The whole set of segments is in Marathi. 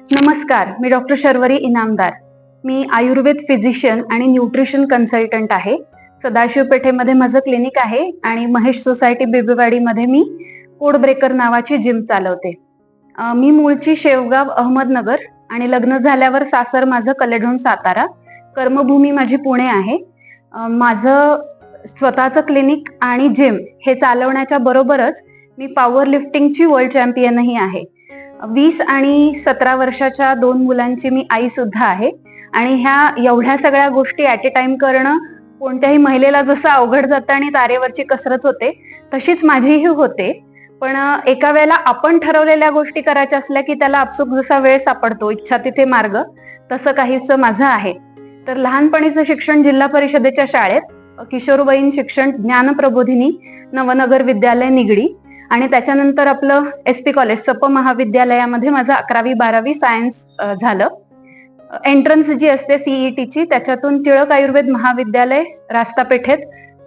नमस्कार मी डॉक्टर शर्वरी इनामदार. मी आयुर्वेद फिजिशियन आणि न्यूट्रिशन कन्सल्टंट आहे. सदाशिव पेठेमध्ये माझं क्लिनिक आहे आणि महेश सोसायटी बेबीवाडीमध्ये मी कोड ब्रेकर नावाची जिम चालवते. मी मूळची शेवगाव अहमदनगर आणि लग्न झाल्यावर सासर माझं कलेढोण सातारा. कर्मभूमी माझी पुणे आहे. माझं स्वतःचं क्लिनिक आणि जिम हे चालवण्याच्या बरोबरच मी पॉवर लिफ्टिंगची वर्ल्ड चॅम्पियनही आहे. वीस आणि सतरा वर्षाच्या दोन मुलांची मी आई सुद्धा आहे. आणि ह्या एवढ्या सगळ्या गोष्टी ऍट ए टाइम करणं कोणत्याही महिलेला जसं अवघड जातं आणि तारेवरची कसरत होते तशीच माझीही होते. पण एका वेळेला आपण ठरवलेल्या गोष्टी करायच्या असल्या की त्याला आपसूक जसा वेळ सापडतो इच्छा तिथे मार्ग तसं काहीच माझं आहे. तर लहानपणीचं शिक्षण जिल्हा परिषदेच्या शाळेत अं, किशोरवयीन शिक्षण ज्ञानप्रबोधिनी नवनगर विद्यालय निगडी आणि त्याच्यानंतर आपलं एस पी कॉलेज सप महाविद्यालयामध्ये माझं अकरावी बारावी सायन्स झालं. एंट्रन्स जी असते सीईटीची त्याच्यातून टिळक आयुर्वेद महाविद्यालय रास्ता पेठेत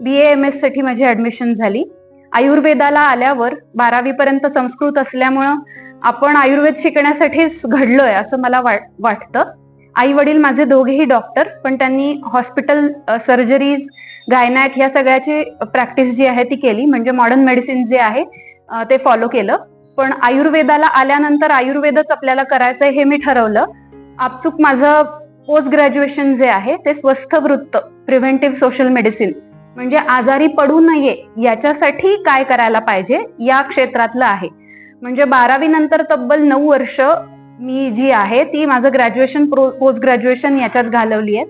बी एम एससाठी माझी ऍडमिशन झाली. आयुर्वेदाला आल्यावर बारावी पर्यंत संस्कृत असल्यामुळं आपण आयुर्वेद शिकण्यासाठीच घडलोय असं मला वाटतं. आई वडील माझे दोघेही डॉक्टर पण त्यांनी हॉस्पिटल सर्जरीज गायनॅक ह्या सगळ्याची प्रॅक्टिस जी आहे ती केली. म्हणजे मॉडर्न मेडिसिन जे आहे ते फॉलो केलं. पण आयुर्वेदाला आल्यानंतर आयुर्वेदच आपल्याला करायचंय हे मी ठरवलं. आपसुक माझं पोस्ट ग्रॅज्युएशन जे आहे ते स्वस्थ वृत्त प्रिव्हेंटिव्ह सोशल मेडिसिन म्हणजे आजारी पडू नये याच्यासाठी काय करायला पाहिजे या क्षेत्रातलं आहे. म्हणजे बारावी नंतर तब्बल नऊ वर्ष मी जी आहे ती माझं ग्रॅज्युएशन पोस्ट ग्रॅज्युएशन याच्यात घालवली आहे.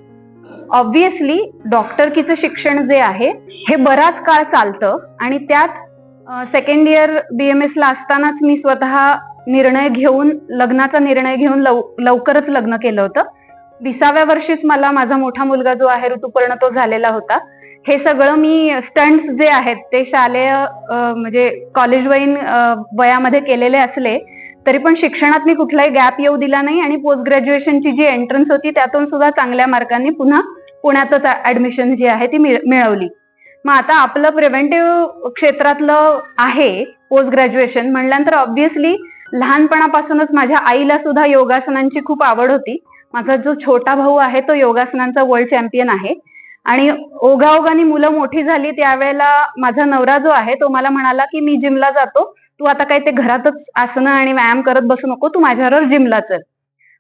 ऑब्विसली डॉक्टरकीचं शिक्षण जे आहे हे बराच काळ चालतं आणि त्यात सेकंड इयर बीएमएस ला असतानाच मी स्वतः निर्णय घेऊन लग्नाचा निर्णय घेऊन लव, लवकरच लग्न केलं होतं. विसाव्या वर्षीच मला माझा मोठा मुलगा जो आहे ऋतुपर्ण तो झालेला होता. हे सगळं मी स्टंट्स जे आहेत ते शालेय म्हणजे कॉलेज वयीन वयामध्ये केलेले असले तरी पण शिक्षणात मी कुठलाही गॅप येऊ दिला नाही आणि पोस्ट ग्रॅज्युएशनची जी एंट्रन्स होती त्यातून सुद्धा चांगल्या मार्कांनी पुन्हा पुण्यातच ऍडमिशन जी आहे ती मिळवली. मग आता आपलं प्रिव्हेंटिव्ह क्षेत्रातलं आहे पोस्ट ग्रॅज्युएशन म्हणल्यानंतर ऑब्व्हियसली लहानपणापासूनच माझ्या आईला सुद्धा योगासनांची खूप आवड होती. माझा जो छोटा भाऊ आहे तो योगासनांचा वर्ल्ड चॅम्पियन आहे. आणि ओघाओघानी मुलं मोठी झाली त्यावेळेला माझा नवरा जो आहे तो मला म्हणाला की मी जिमला जातो. तू आता काही ते घरातच आसनं आणि व्यायाम करत बसू नको. तू माझ्यावर जिमला चल.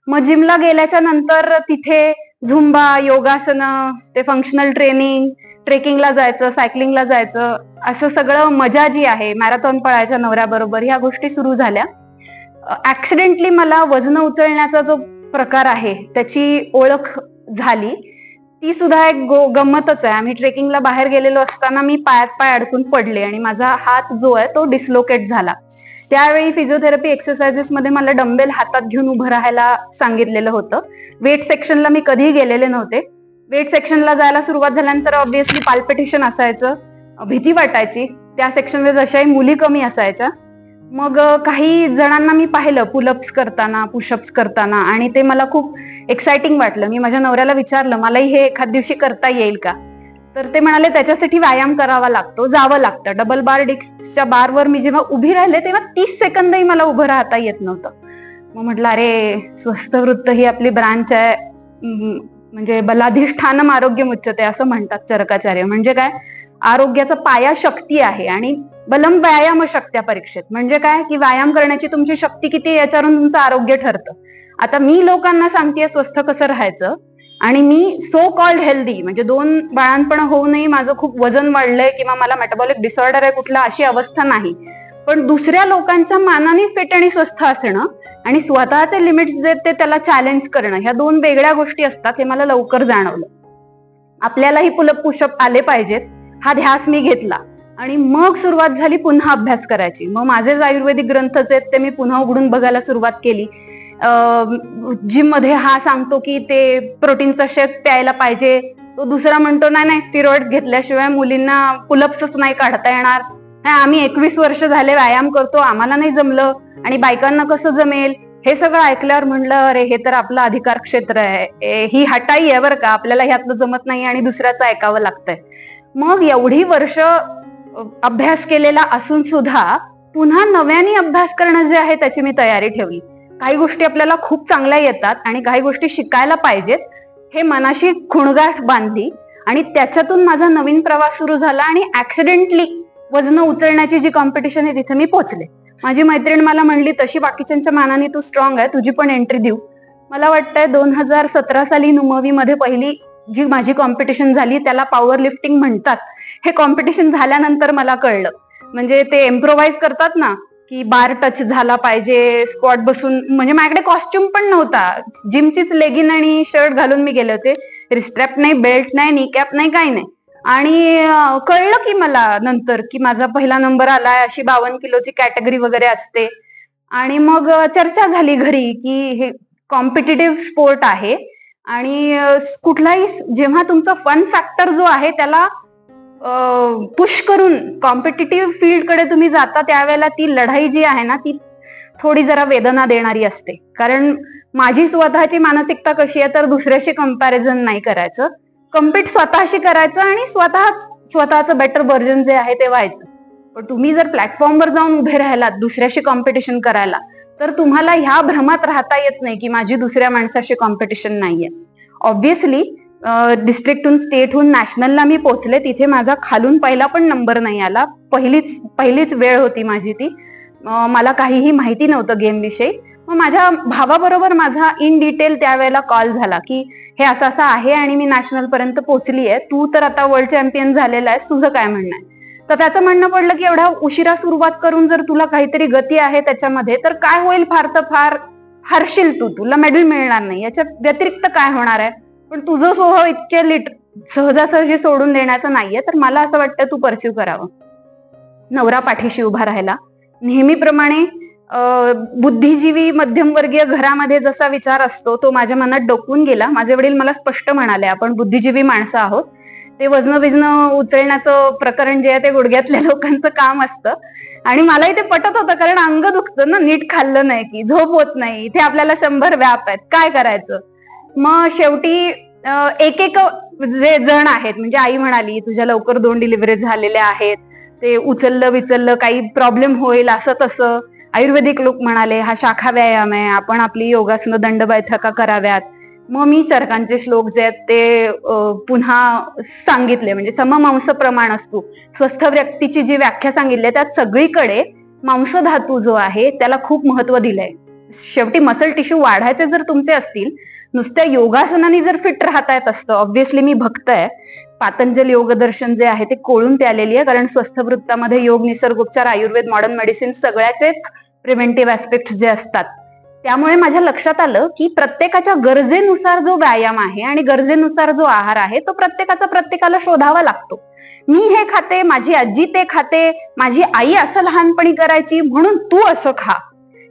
मग जिमला गेल्याच्यानंतर तिथे झुंबा योगासनं ते फंक्शनल ट्रेनिंग ट्रेकिंगला जायचं सायकलिंगला जायचं असं सगळं मजा जी आहे मॅरेथॉन पळायच्या नवऱ्याबरोबर ह्या गोष्टी सुरू झाल्या. ऍक्सिडेंटली मला वजन उचलण्याचा जो प्रकार आहे त्याची ओळख झाली. ती सुद्धा एक गो गंमतच आहे. आम्ही ट्रेकिंगला बाहेर गेलेलो असताना मी पायात पाय अडकून पडले आणि माझा हात जो आहे तो डिस्लोकेट झाला. त्यावेळी फिजिओथेरपी एक्सरसाइजेस मध्ये मला डंबेल हातात घेऊन उभं राहायला सांगितलेलं होतं. वेट सेक्शनला मी कधीही गेलेले नव्हते. वेट सेक्शनला जायला सुरुवात झाल्यानंतर ऑब्विसली पाल्पिटेशन असायचं भीती वाटायची. त्या सेक्शनमध्ये जशाही मुली कमी असायच्या. मग काही जणांना मी पाहिलं पुलअप्स करताना पुशअप्स करताना आणि ते मला खूप एक्साइटिंग वाटलं. मी माझ्या नवऱ्याला विचारलं मलाही हे एखाद दिवशी करता येईल का? तर ते म्हणाले त्याच्यासाठी व्यायाम करावा लागतो जावं लागतं. डबल बार डिस्कच्या बारवर मी जेव्हा उभी राहिले तेव्हा तीस सेकंदही मला उभं राहता येत नव्हतं. मग म्हटलं अरे स्वस्थ वृत्त ही आपली ब्रांच आहे म्हणजे बलाधिष्ठानम आरोग्य मुच्चते असं म्हणतात चरकाचार्य. म्हणजे काय? आरोग्याचा पाया शक्ती आहे आणि बलम व्यायाम शक्त्या परीक्षेत. म्हणजे काय? की व्यायाम करण्याची तुमची शक्ती किती याच्यावरून तुमचं आरोग्य ठरतं. आता मी लोकांना सांगते स्वस्थ कसं राहायचं? आणि मी सो कॉल्ड हेल्दी म्हणजे दोन बाळांपण होऊनही माझं खूप वजन वाढलंय किंवा मला मेटाबॉलिक डिसऑर्डर आहे कुठला अशी अवस्था नाही. पण दुसऱ्या लोकांच्या मानाने फिट आणि स्वस्थ असणं आणि स्वतःचे लिमिट्स जे ते त्याला चॅलेंज करणं ह्या दोन वेगळ्या गोष्टी असतात हे मला लवकर जाणवलं. आपल्यालाही पुलप पुशअप आले पाहिजेत. हा ध्यास मी घेतला. आणि मग सुरुवात झाली पुन्हा अभ्यास करायची. मग माझे आयुर्वेदिक ग्रंथ जे आहेत ते मी पुन्हा उघडून बघायला सुरुवात केली. जिममध्ये हा सांगतो की ते प्रोटीनचा शेक प्यायला पाहिजे. तो दुसरा म्हणतो नाही नाही स्टिरॉइड घेतल्याशिवाय मुलींना पुलअप्सच नाही काढता येणार. नाही आम्ही एकवीस वर्ष झाले व्यायाम करतो आम्हाला नाही जमलं. आणि बायकांना कसं जमेल? हे सगळं ऐकल्यावर म्हणलं अरे हे तर आपलं अधिकार क्षेत्र आहे. ही हटाई आहे बरं का. आपल्याला ह्यातलं जमत नाही आणि दुसऱ्याचं ऐकावं लागतंय. मग एवढी वर्ष अभ्यास केलेला असून सुद्धा पुन्हा नव्याने अभ्यास करणं जे आहे त्याची मी तयारी ठेवली. काही गोष्टी आपल्याला खूप चांगल्या येतात आणि काही गोष्टी शिकायला पाहिजेत हे मनाशी खुणगाठ बांधली आणि त्याच्यातून माझा नवीन प्रवास सुरू झाला आणि ऍक्सिडेंटली वजन उचलण्याची जी कॉम्पिटिशन आहे तिथे मी पोहोचले. माझी मैत्रीण मला म्हणली तशी बाकीच्यांच्या मानाने तू स्ट्रॉंग आहे तुझी पण एंट्री देऊ. मला वाटतंय दोन हजार सतरा साली नुमवी मध्ये पहिली जी माझी कॉम्पिटिशन झाली त्याला पॉवर लिफ्टिंग म्हणतात. हे कॉम्पिटिशन झाल्यानंतर मला कळलं. म्हणजे ते इम्प्रोव्हाइज करतात ना की बार टच झाला पाहिजे स्क्वॉट बसून म्हणजे माझ्याकडे कॉस्ट्युम पण नव्हता. जिमचीच लेगिन आणि शर्ट घालून मी गेले होते. रिस्ट्रॅप नाही बेल्ट नाही नी कॅप नाही काही नाही. आणि कळलं की मला नंतर की माझा पहिला नंबर आलाय अशी बावन्न किलोची कॅटेगरी वगैरे असते. आणि मग चर्चा झाली घरी की हे कॉम्पिटेटिव्ह स्पोर्ट आहे. आणि कुठलाही जेव्हा तुमचा फन फॅक्टर जो आहे त्याला पुश करून कॉम्पिटेटिव्ह फील्डकडे तुम्ही जाता त्यावेळेला ती लढाई जी आहे ना ती थोडी जरा वेदना देणारी असते. कारण माझी स्वतःची मानसिकता कशी आहे तर दुसऱ्याशी कंपॅरिझन नाही करायचं. कम्पीट स्वतःशी करायचं आणि स्वतः स्वतःचं बेटर व्हर्जन जे आहे ते व्हायचं. पण तुम्ही जर प्लॅटफॉर्मवर जाऊन उभे राहिलात दुसऱ्याशी कॉम्पिटिशन करायला तर तुम्हाला ह्या भ्रमात राहता येत नाही की माझी दुसऱ्या माणसाशी कॉम्पिटिशन नाहीये. ऑब्व्हियसली डिस्ट्रिक्टहून स्टेटहून नॅशनलला मी पोहोचले. तिथे माझा खालून पहिला पण नंबर नाही आला. पहिलीच पहिलीच वेळ होती माझी ती. मला काहीही माहिती नव्हतं गेमविषयी मग माझ्या भावाबरोबर माझा इन डिटेल त्यावेळेला कॉल झाला की हे असं असं आहे आणि मी नॅशनल पर्यंत पोहोचली आहे. तू तर आता वर्ल्ड चॅम्पियन झालेला आहेस. तुझं काय म्हणणं आहे? तर त्याचं म्हणणं पडलं की एवढा उशिरा सुरुवात करून जर तुला काहीतरी गती आहे त्याच्यामध्ये तर काय होईल फार तर फार हरशील तू. तुला मेडल मिळणार नाही. याच्या व्यतिरिक्त काय होणार आहे? पण तुझं स्वभाव इतके लिट सहजासहजी सोडून देण्याचं नाहीये तर मला असं वाटतं तू परस्यू करावं. नवरा पाठीशी उभा राहायला नेहमीप्रमाणे बुद्धिजीवी मध्यमवर्गीय घरामध्ये जसा विचार असतो तो माझ्या मनात डोकून गेला. माझे वडील मला स्पष्ट म्हणाले आपण बुद्धिजीवी माणसं आहोत. ते वजन विजन उचलण्याचं प्रकरण जे आहे ते गुडघ्यातल्या लोकांचं काम असतं. आणि मलाही ते पटत होतं कारण अंग दुखतं ना नीट खाल्लं नाही की झोप होत नाही. इथे आपल्याला शंभर व्याप आहेत. काय करायचं? मग शेवटी एक एक जे जण आहेत म्हणजे आई म्हणाली तुझ्या लवकर दोन डिलिव्हरी झालेल्या आहेत. ते उचललं विचललं काही प्रॉब्लेम होईल असं तसं. आयुर्वेदिक लोक म्हणाले हा शाखा व्यायाम आहे. आपण आपली योगासनं दंड बैठका कराव्यात. मग मी चरकांचे श्लोक जे आहेत ते पुन्हा सांगितले. म्हणजे सममांस प्रमाण असतो. स्वस्थ व्यक्तीची जी व्याख्या सांगितली आहे, त्यात सगळीकडे मांस धातू जो आहे त्याला खूप महत्त्व दिलंय. शेवटी मसल टिश्यू वाढायचे जर तुमचे असतील नुसत्या योगासनाने जर फिट राहता येत असतं ऑब्व्हियसली मी भक्त आहे पातंजल योग दर्शन जे आहे ते कोळून ते आलेली आहे कारण स्वस्थ वृत्तामध्ये योग निसर्गोपचार आयुर्वेद मॉडर्न मेडिसिन सगळ्याचेच प्रिव्हेंटिव्ह ऍस्पेक्ट जे असतात. त्यामुळे माझ्या लक्षात आलं की प्रत्येकाच्या गरजेनुसार जो व्यायाम आहे आणि गरजेनुसार जो आहार आहे तो प्रत्येकाचा प्रत्येकाला शोधावा लागतो. मी हे खाते माझी आजी ते खाते माझी आई असं लहानपणी करायची म्हणून तू असं खा.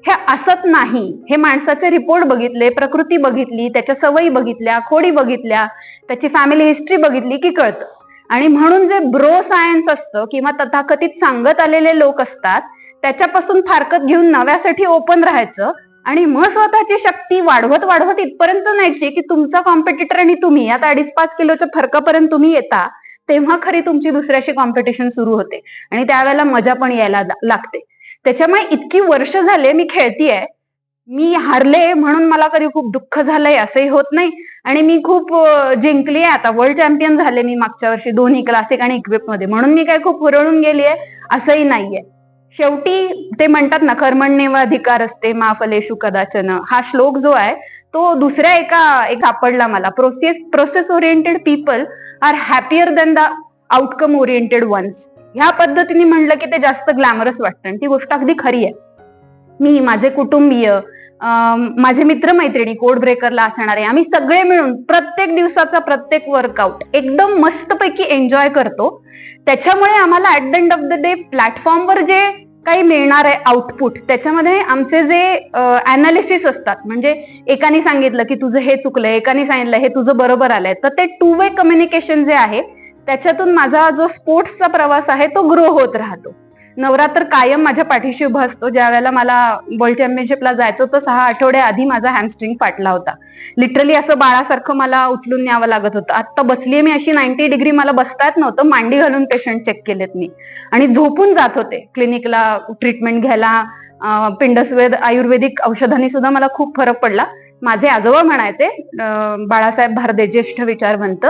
हे असत नाही. हे माणसाचे रिपोर्ट बघितले प्रकृती बघितली त्याच्या सवयी बघितल्या खोडी बघितल्या त्याची फॅमिली हिस्ट्री बघितली की कळतं. आणि म्हणून जे ब्रो सायन्स असतं किंवा तथाकथित सांगत आलेले लोक असतात त्याच्यापासून फारकत घेऊन नव्यासाठी ओपन राहायचं आणि मग स्वतःची शक्ती वाढवत वाढवत इथपर्यंत न्यायची की तुमचा कॉम्पिटिटर आणि तुम्ही आता अडीच पाच किलोच्या फरकापर्यंत तुम्ही येता तेव्हा खरी तुमची दुसऱ्याशी कॉम्पिटिशन सुरू होते. आणि त्यावेळेला मजा पण यायला ला- लागते. त्याच्यामुळे इतकी वर्ष झाले मी खेळतीये. मी हारले म्हणून मला कधी खूप दुःख झालंय असंही होत नाही. आणि मी खूप जिंकली आहे आता. वर्ल्ड चॅम्पियन झाले मी मागच्या वर्षी दोन्ही क्लासिक आणि इक्विपमध्ये. म्हणून मी काय खूप हुरळून गेली आहे असंही नाहीये. शेवटी ते म्हणतात ना कर्मण्येवा अधिकार असते मा कदाचन. हा श्लोक जो आहे तो दुसऱ्या एका एक सापडला मला. Process process oriented people are happier than the outcome oriented ones ह्या पद्धतीने म्हणलं की ते जास्त ग्लॅमरस वाटतं. आणि ती गोष्ट अगदी खरी आहे. मी माझे कुटुंबीय माझे मित्रमैत्रिणी कोड ब्रेकरला असणारे आम्ही सगळे मिळून प्रत्येक दिवसाचा प्रत्येक वर्कआउट एकदम मस्तपैकी एन्जॉय करतो. त्याच्यामुळे आम्हाला at the end of the day प्लॅटफॉर्मवर जे काही मिळणार आहे आउटपुट त्याच्यामध्ये आमचे जे अनालिसिस असतात म्हणजे एकाने सांगितलं की तुझं हे चुकलंय एकाने सांगितलं हे तुझं बरोबर आलंय तर ते टू वे कम्युनिकेशन जे आहे त्याच्यातून माझा जो स्पोर्ट्सचा प्रवास आहे तो ग्रो होत राहतो. नवरा तर कायम माझ्या पाठीशी उभा असतो. ज्या वेळेला मला वर्ल्ड चॅम्पियनशिपला जायचं होतं सहा आठवड्या आधी माझा हॅमस्ट्रिंग फाटला होता. लिटरली असं बाळासारखं मला उचलून न्यावं लागत होतं. आता बसलीये मी अशी नाईन्टी डिग्री मला बसता येत नव्हतं. मांडी घालून पेशंट चेक केलेत मी. आणि झोपून जात होते. क्लिनिकला ट्रीटमेंट घ्यायला पिंडस्वेद आयुर्वेदिक औषधांनी सुद्धा मला खूप फरक पडला. माझे आजोबा म्हणायचे बाळासाहेब भारदे ज्येष्ठ विचारवंत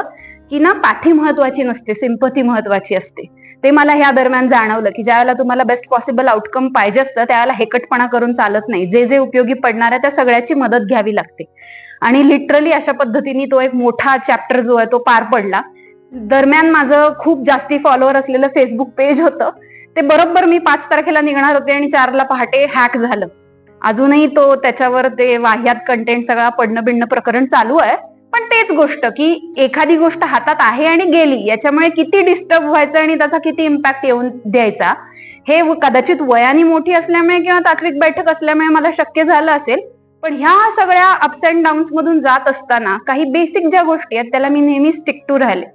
की ना पाठी महत्वाची नसते सिंपथी महत्वाची असते. ते मला ह्या दरम्यान जाणवलं की ज्यावेळेला तुम्हाला बेस्ट पॉसिबल आउटकम पाहिजे असतं त्यावेळेला हेकटपणा करून चालत नाही. जे जे उपयोगी पडणार आहे त्या सगळ्याची मदत घ्यावी लागते. आणि लिटरली अशा पद्धतीने तो एक मोठा चॅप्टर जो आहे तो पार पडला. दरम्यान माझं खूप जास्ती फॉलोअर असलेलं फेसबुक पेज होतं. ते बरोबर मी पाच तारखेला निघणार होते आणि चारला पहाटे हॅक झालं. अजूनही तो त्याच्यावर ते वाह्यात कंटेंट सगळा पडणं बिडणं प्रकरण चालू आहे. तेच गोष्ट की एखादी गोष्ट हातात आहे आणि गेली याच्यामुळे किती डिस्टर्ब व्हायचं आणि त्याचा किती इम्पॅक्ट येऊन द्यायचा हे कदाचित वयाने मोठी असल्यामुळे किंवा तात्विक बैठक असल्यामुळे मला शक्य झालं असेल. पण ह्या सगळ्या अप्स अँड डाऊन्स मधून जात असताना काही बेसिक ज्या गोष्टी आहेत त्याला मी नेहमी स्टिक टू राहिले.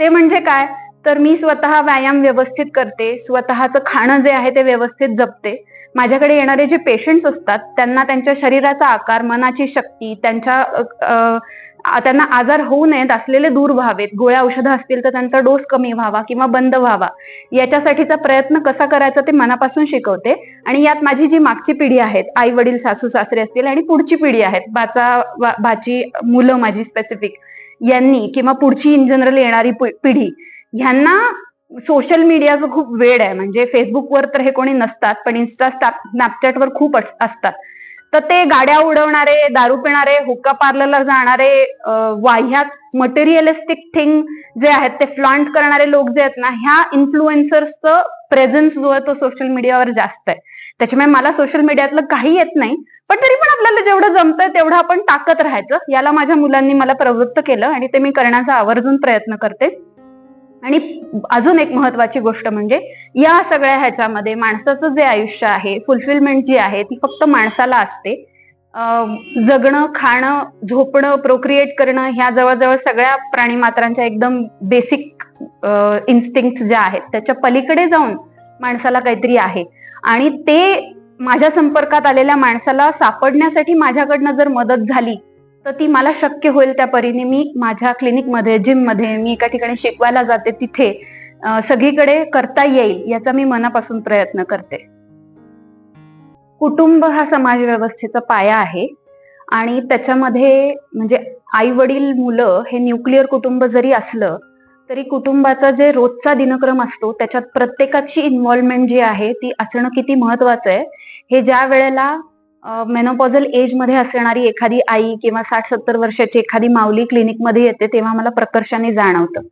ते म्हणजे काय? तर मी स्वतः व्यायाम व्यवस्थित करते स्वतःचं खाणं जे आहे ते व्यवस्थित जपते. माझ्याकडे येणारे जे पेशंट्स असतात त्यांना त्यांच्या शरीराचा आकार मनाची शक्ती त्यांच्या त्यांना आजार होऊ नयेत असलेले दूर व्हावेत. गोळ्या औषधं असतील तर त्यांचा डोस कमी व्हावा किंवा बंद व्हावा. याच्यासाठीचा प्रयत्न कसा करायचा ते मनापासून शिकवते. आणि यात माझी जी मागची पिढी आहेत आई वडील सासू सासरे असतील आणि पुढची पिढी आहेत बाचा बाची मुलं माझी स्पेसिफिक यांनी किंवा पुढची इन जनरल येणारी पिढी ह्यांना सोशल मीडियाचं खूप वेळ आहे. म्हणजे फेसबुकवर तर हे कोणी नसतात पण इन्स्टा स्नॅपचॅटवर खूप असतात. तर ते गाड्या उडवणारे दारू पिणारे हुक्का पार्लरला जाणारे वाह्यात मटेरियलिस्टिक थिंग जे आहेत ते फ्लॉन्ट करणारे लोक जे आहेत ना ह्या इन्फ्लुएन्सर्सचं प्रेझेन्स जो आहे तो सोशल मीडियावर जास्त आहे. त्याच्यामुळे मला सोशल मीडियातलं काही येत नाही पण तरी पण आपल्याला जेवढं जमतंय तेवढं आपण टाकत राहायचं. याला माझ्या मुलांनी मला प्रवृत्त केलं आणि ते मी करण्याचा आवर्जून प्रयत्न करते. आणि अजून एक महत्वाची गोष्ट म्हणजे या सगळ्या ह्याच्यामध्ये माणसाचं जे आयुष्य आहे फुलफिलमेंट जी आहे ती फक्त माणसाला असते. जगणं खाणं झोपणं प्रोक्रिएट करणं ह्या जवळजवळ सगळ्या प्राणी मात्रांच्या एकदम बेसिक इन्स्टिंक्ट ज्या आहेत त्याच्या पलीकडे जाऊन माणसाला काहीतरी आहे. आणि ते माझ्या संपर्कात आलेल्या माणसाला सापडण्यासाठी माझ्याकडनं जर मदत झाली तर ती मला शक्य होईल त्या परीने मी माझ्या क्लिनिकमध्ये जिममध्ये मी एका ठिकाणी शिकवायला जाते तिथे सगळीकडे करता येईल याचा मी मनापासून प्रयत्न करते. कुटुंब हा समाज व्यवस्थेचा पाया आहे आणि त्याच्यामध्ये म्हणजे आई वडील मुलं हे न्यूक्लिअर कुटुंब जरी असलं तरी कुटुंबाचा जे रोजचा दिनक्रम असतो त्याच्यात प्रत्येकाची इन्व्हॉल्वमेंट जी आहे ती असणं किती महत्वाचं आहे. हे ज्या वेळेला मेनोपॉझल एजमध्ये असणारी एखादी आई किंवा साठ सत्तर वर्षाची एखादी माऊली क्लिनिकमध्ये येते तेव्हा मला प्रकर्षाने जाणवतं.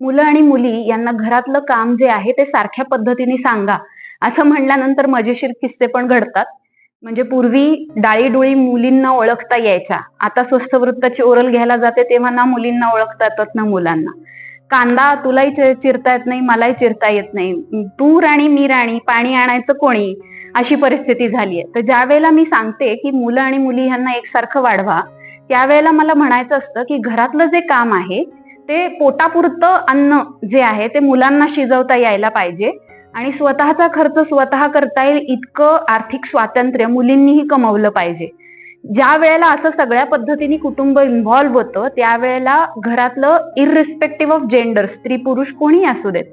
मुलं आणि मुली यांना घरातलं काम जे आहे ते सारख्या पद्धतीने सांगा. असं म्हणल्यानंतर मजेशीर किस्से पण घडतात. म्हणजे पूर्वी डाळी डोळी मुलींना ओळखता यायच्या. आता स्वस्त वृत्ताची ओरल घ्यायला जाते तेव्हा ना मुलींना ओळखता येतात ना मुलांना. कांदा तुलाही चिरता येत नाही मलाही चिरता येत नाही. तू राणी मी राणी पाणी आणायचं कोणी? अशी परिस्थिती झालीये तर ज्या वेळेला मी सांगते की मुलं आणि मुली ह्यांना एकसारखं वाढवा त्यावेळेला मला म्हणायचं असतं की घरातलं जे काम आहे ते पोटापुरतं अन्न जे आहे ते मुलांना शिजवता यायला पाहिजे. आणि स्वतःचा खर्च स्वतः करता येईल इतकं आर्थिक स्वातंत्र्य मुलींनीही कमवलं पाहिजे. ज्या वेळेला असं सगळ्या पद्धतीने कुटुंब इन्व्हॉल्व्ह होतं त्यावेळेला घरातलं इररिस्पेक्टिव्ह ऑफ जेंडर स्त्री पुरुष कोणी असू देत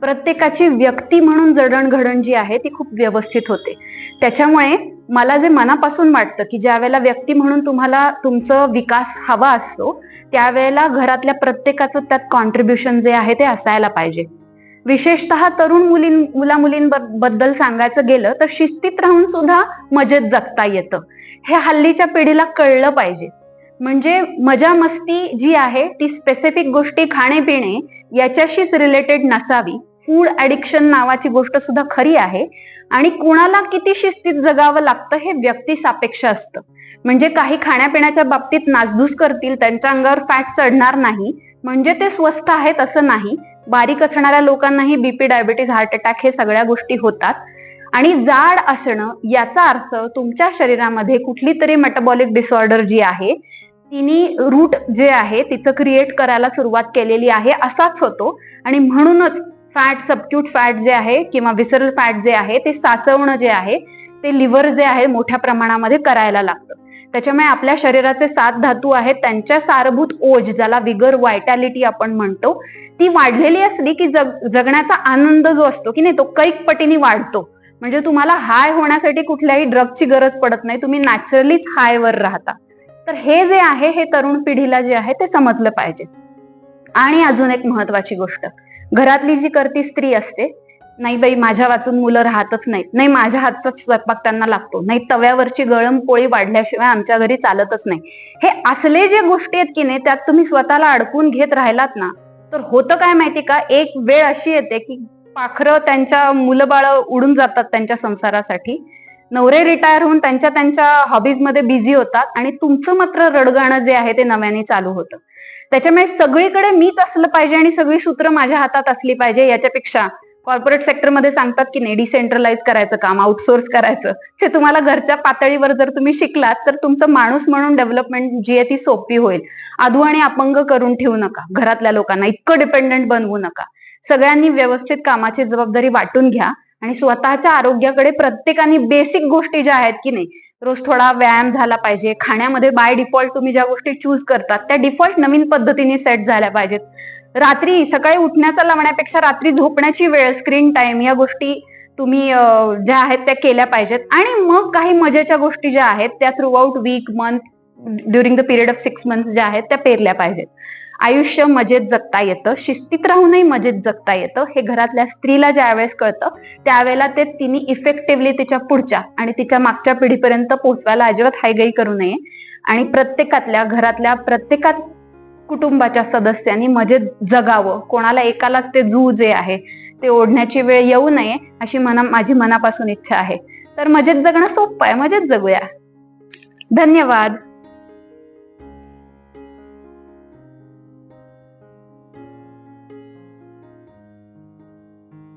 प्रत्येकाची व्यक्ती म्हणून जडणघडण जी आहे ती खूप व्यवस्थित होते. त्याच्यामुळे मला जे मनापासून वाटतं की ज्या वेळेला व्यक्ती म्हणून तुम्हाला तुमचं विकास हवा असतो त्यावेळेला घरातल्या प्रत्येकाचं त्यात कॉन्ट्रीब्युशन जे आहे ते असायला पाहिजे. विशेषतः तरुण मुलीं मुला मुलींबद्दल सांगायचं गेलं तर शिस्तीत राहून सुद्धा मजेत जगता येतं. हे हल्लीच्या पिढीला कळलं पाहिजे. म्हणजे मजा मस्ती जी आहे ती स्पेसिफिक गोष्टी खाणे पिणे याच्याशीच रिलेटेड नसावी. फूड ऍडिक्शन नावाची गोष्ट सुद्धा खरी आहे. आणि कुणाला किती शिस्तीत जगावं लागतं हे व्यक्ती सापेक्ष असतं. म्हणजे काही खाण्यापिण्याच्या बाबतीत नासधूस करतील त्यांच्या अंगावर फॅट चढणार नाही. म्हणजे ते स्वस्त आहेत असं नाही. बारीक असणाऱ्या लोकांनाही बीपी डायबिटीज हार्ट अटॅक हे सगळ्या गोष्टी होतात. आणि जाड असणं याचा अर्थ तुमच्या शरीरामध्ये कुठली तरी मेटाबॉलिक डिसऑर्डर जी आहे तिने रूट जे आहे तिचं क्रिएट करायला सुरुवात केलेली आहे असाच होतो. आणि म्हणूनच फॅट सबक्यूट फॅट जे आहे किंवा विसरल फॅट जे आहे ते साचवणं जे आहे ते लिव्हर जे आहे मोठ्या प्रमाणामध्ये करायला लागतं. त्याच्यामुळे आपल्या शरीराचे सात धातू आहेत. त्यांच्या सारभूत ओज ज्याला विगर वायटॅलिटी आपण म्हणतो ती वाढलेली असली की जग जगण्याचा आनंद जो असतो की नाही तो कैक पटीने वाढतो. म्हणजे तुम्हाला हाय होण्यासाठी कुठल्याही ड्रगची गरज पडत नाही. तुम्ही नॅचरलीच हायवर राहता. तर हे जे आहे हे तरुण पिढीला जे आहे ते समजलं पाहिजे. आणि अजून एक महत्वाची गोष्ट. घरातली जी करती स्त्री असते नाही बाई माझ्या वाचून मुलं राहतच नाहीत. नाही माझ्या हातचा स्वयंपाक त्यांना लागतो. नाही तव्यावरची गळम पोळी वाढल्याशिवाय आमच्या घरी चालतच नाही. हे असले जे गोष्टी आहेत की नाही त्यात तुम्ही स्वतःला अडकून घेत राहिलात ना तर होतं काय माहिती का? एक वेळ अशी येते की पाखरं त्यांच्या मुलं बाळ उडून जातात त्यांच्या संसारासाठी. नवरे रिटायर होऊन त्यांच्या त्यांच्या हॉबीजमध्ये बिझी होतात आणि तुमचं मात्र रडगाणं जे आहे ते नव्याने चालू होतं. त्याच्यामुळे सगळीकडे मीच असलं पाहिजे आणि सगळी सूत्र माझ्या हातात असली पाहिजे याच्यापेक्षा कॉर्पोरेट सेक्टरमध्ये सांगतात की नाही डिसेंट्रलाइज करायचं काम आउटसोर्स करायचं. ते तुम्हाला घरच्या पातळीवर जर तुम्ही शिकलात तर तुमचं माणूस म्हणून डेव्हलपमेंट जी आहे ती सोपी होईल. आधू आणि अपंग करून ठेवू नका. घरातल्या लोकांना इतकं डिपेंडंट बनवू नका. सगळ्यांनी व्यवस्थित कामाची जबाबदारी वाटून घ्या आणि स्वतःच्या आरोग्याकडे प्रत्येकाने बेसिक गोष्टी ज्या आहेत की नाही रोज थोडा व्यायाम झाला पाहिजे खाण्यामध्ये बाय डिफॉल्ट तुम्ही ज्या गोष्टी चूज करतात त्या डिफॉल्ट नवीन पद्धतीने सेट झाल्या पाहिजेत. रात्री सकाळी उठण्याचा लावण्यापेक्षा रात्री झोपण्याची वेळ स्क्रीन टाइम या गोष्टी तुम्ही ज्या आहेत त्या केल्या पाहिजेत. आणि मग काही मजेच्या गोष्टी ज्या आहेत त्या throughout week month during the period of six month ज्या आहेत त्या पेरल्या पाहिजेत. आयुष्य मजेत जगता येतं शिस्तीत राहूनही मजेत जगता येतं. हे घरातल्या स्त्रीला ज्यावेळेस कळतं त्यावेळेला ते तिने इफेक्टिव्हली तिच्या पुढच्या आणि तिच्या मागच्या पिढीपर्यंत पोहोचवायला अजिबात हायगाई करू नये. आणि प्रत्येकातल्या घरातल्या प्रत्येकात कुटुंबाच्या सदस्यांनी मजेत जगावं. कोणाला एकालाच ते जू जे आहे ते ओढण्याची वेळ येऊ नये अशी मना माझी मनापासून इच्छा आहे. तर मजेत जगणं सोपं आहे. मजेत जगूया. धन्यवाद.